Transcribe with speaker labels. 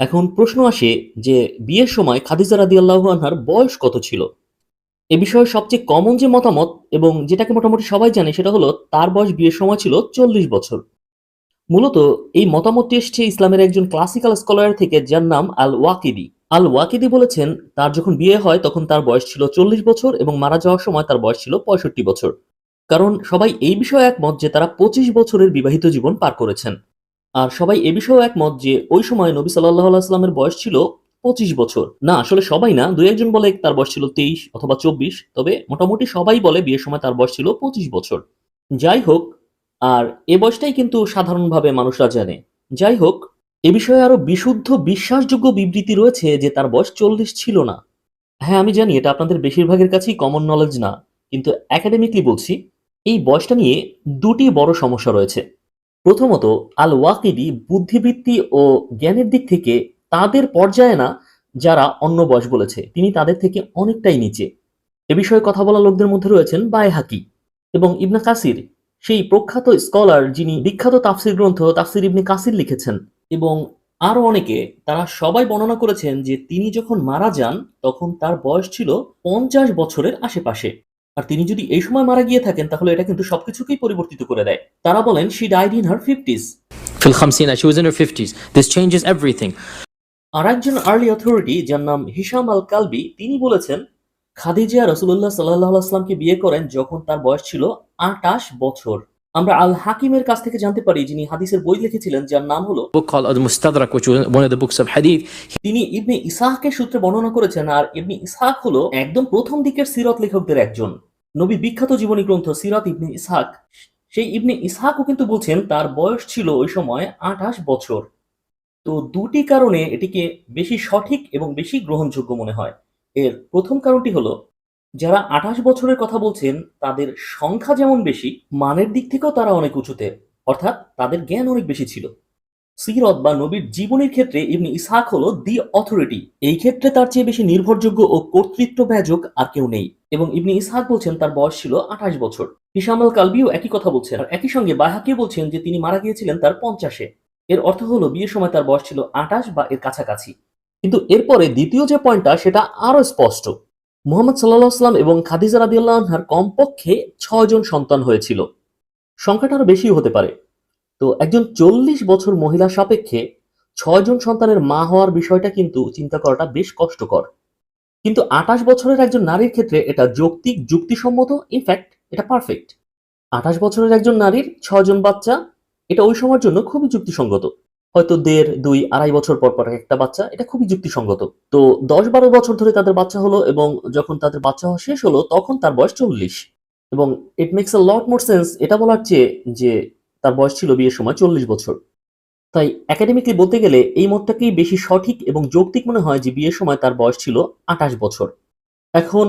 Speaker 1: এখন প্রশ্ন আসে যে বিয়ের সময় খাদিজা রাদিয়াল্লাহু আনহার বয়স কত ছিল? এ বিষয়ে সবচেয়ে কমন যে মতামত এবং যেটাকে মোটামুটি সবাই জানে সেটা হলো তার বয়স বিয়ের সময় ছিল চল্লিশ বছর। মূলত এই মতামতটি এসছে ইসলামের একজন ক্লাসিক্যাল স্কলার থেকে যার নাম আল ওয়াকিদি আল ওয়াকিদি বলেছেন, তার যখন বিয়ে হয় তখন তার বয়স ছিল চল্লিশ বছর এবং মারা যাওয়ার সময় তার বয়স ছিল পঁয়ষট্টি বছর। কারণ সবাই এই বিষয়ে একমত যে তারা পঁচিশ বছরের বিবাহিত জীবন পার করেছেন। আর সবাই এ বিষয়েও একমত যে ওই সময় নবী সাল্লাহ বয়স ছিল পঁচিশ বছর। না, আসলে সবাই না, দুই একজন বলে তার বয়স ছিল তেইশ অথবা চব্বিশ, তবে মোটামুটি সবাই বলে বিয়ের সময় তার বয়স ছিল পঁচিশ বছর। যাই হোক, আর এ বয়সটাই কিন্তু সাধারণভাবে মানুষরা জানে। যাই হোক, এ বিষয়ে আরও বিশুদ্ধ, বিশ্বাসযোগ্য বিবৃতি রয়েছে যে তার বয়স চল্লিশ ছিল না। হ্যাঁ আমি জানি এটা আপনাদের বেশিরভাগের কাছেই কমন নলেজ না, কিন্তু একাডেমিকলি বলছি, এই বয়সটা নিয়ে দুটি বড় সমস্যা রয়েছে। প্রথমত আল ওয়াকিদি বুদ্ধিবৃত্তি ও জ্ঞানের দিক থেকে তাদের পর্যায়ে না, যারা অন্য বয়স বলেছে। তিনি তাদের থেকে অনেকটাই নিচে। এ বিষয়ে কথা বলা লোকদের মধ্যে রয়েছেন বায়হাকি এবং ইবনে কাসির। সেই প্রখ্যাত স্কলার যিনি বিখ্যাত তাফসির গ্রন্থ তাফসির ইবনে কাসির লিখেছেন এবং আরও অনেকে, তারা সবাই বর্ণনা করেছেন যে তিনি যখন মারা যান, তখন তার বয়স ছিল পঞ্চাশ বছরের আশেপাশে। আর তিনি যদি এই সময় মারা গিয়ে থাকেন তাহলে এটা কিন্তু সবকিছুকেই পরিবর্তিত করে দেয়। তারা বলেন she died in her fifties
Speaker 2: feel খামসিনা she was in her fifties this changes everything
Speaker 1: আর একজন আর্লি অথরিটি যার নাম হিসাম আল কালবি তিনি বলেছেন খাদিজা রসুল্লাহ সাল্লাহ আসলামকে বিয়ে করেন যখন তার বয়স ছিল আটাশ বছর। আমরা আল হাকিমের কাছ থেকে জানতে পারি যিনি হাদিসের বই লিখেছিলেন যার নাম হলো
Speaker 2: which was one of the books of hadith.
Speaker 1: তিনি ইবনে ইসাহকে সূত্রে বর্ণনা করেছেন আর ইবনে ইসাহাক হলো একদম প্রথম দিকের সিরত লেখকদের একজন। নবী বিখ্যাত জীবনী গ্রন্থ সিরাত ইবনে ইসহাক। সেই ইবনে ইসহাকও কিন্তু বলছেন তার বয়স ছিল ওই সময় আঠাশ বছর। তো দুটি কারণে এটিকে বেশি সঠিক এবং বেশি গ্রহণযোগ্য মনে হয়। এর প্রথম কারণটি হলো যারা আঠাশ বছরের কথা বলছেন, তাদের সংখ্যা যেমন বেশি, মানের দিক থেকেও তারা অনেক উঁচুতে। অর্থাৎ তাদের জ্ঞান অনেক বেশি ছিল। সিরত বা নবীর জীবনের ক্ষেত্রে ইবনে ইসহাক হলো দি অথরিটি এই ক্ষেত্রে তার চেয়ে বেশি নির্ভরযোগ্য ও কর্তৃত্ব ব্যাজক আর কেউ নেই। এবং ইবনে ইসহাক বলছেন, তার বয়স ছিল আঠাশ বছর। হিসাম আল কালবিও একই কথা বলছেন। আর একই সঙ্গে বাহাকে বলছেন যে, তিনি মারা গিয়েছিলেন তার পঞ্চাশে। এর অর্থ হলো, বিয়ের সময় তার বয়স ছিল আঠাশ বা এর কাছাকাছি। কিন্তু এরপরে দ্বিতীয় যে পয়েন্টটা, সেটা আরও স্পষ্ট। মোহাম্মদ সাল্লাহ আসলাম এবং খাদিজা রাদিয়াল্লাহ আনহার কমপক্ষে ছয়জন সন্তান হয়েছিল। সংখ্যাটা আরও বেশিও হতে পারে। তো একজন চল্লিশ বছর মহিলা সাপেক্ষে ছয়জন সন্তানের মা হওয়ার বিষয়টা কিন্তু চিন্তা করাটা বেশ কষ্টকর। কিন্তু আঠাশ বছরের একজন নারীর ক্ষেত্রে এটা যৌক্তিক, যুক্তিসম্মত ইনফ্যাক্ট এটা পারফেক্ট আঠাশ বছরের একজন নারীর ছয়জন বাচ্চা, এটা ওই সময়ের জন্য খুবই যুক্তিসঙ্গত। হয়তো দেড়, দুই, আড়াই বছর পর পর একটা বাচ্চা, এটা খুবই যুক্তিসঙ্গত। তো দশ, বারো বছর ধরে তাদের বাচ্চা হলো এবং যখন তাদের বাচ্চা হওয়া শেষ হলো, তখন তার বয়স চল্লিশ। এবং it makes a lot more sense এটা বলার চেয়ে যে তার বয়স ছিল বিয়ের সময় চল্লিশ বছর। তাই একাডেমিকলি বলতে গেলে এই মতটাকেই বেশি সঠিক এবং যৌক্তিক মনে হয় যে বিয়ের সময় তার বয়স ছিল আঠাশ বছর। এখন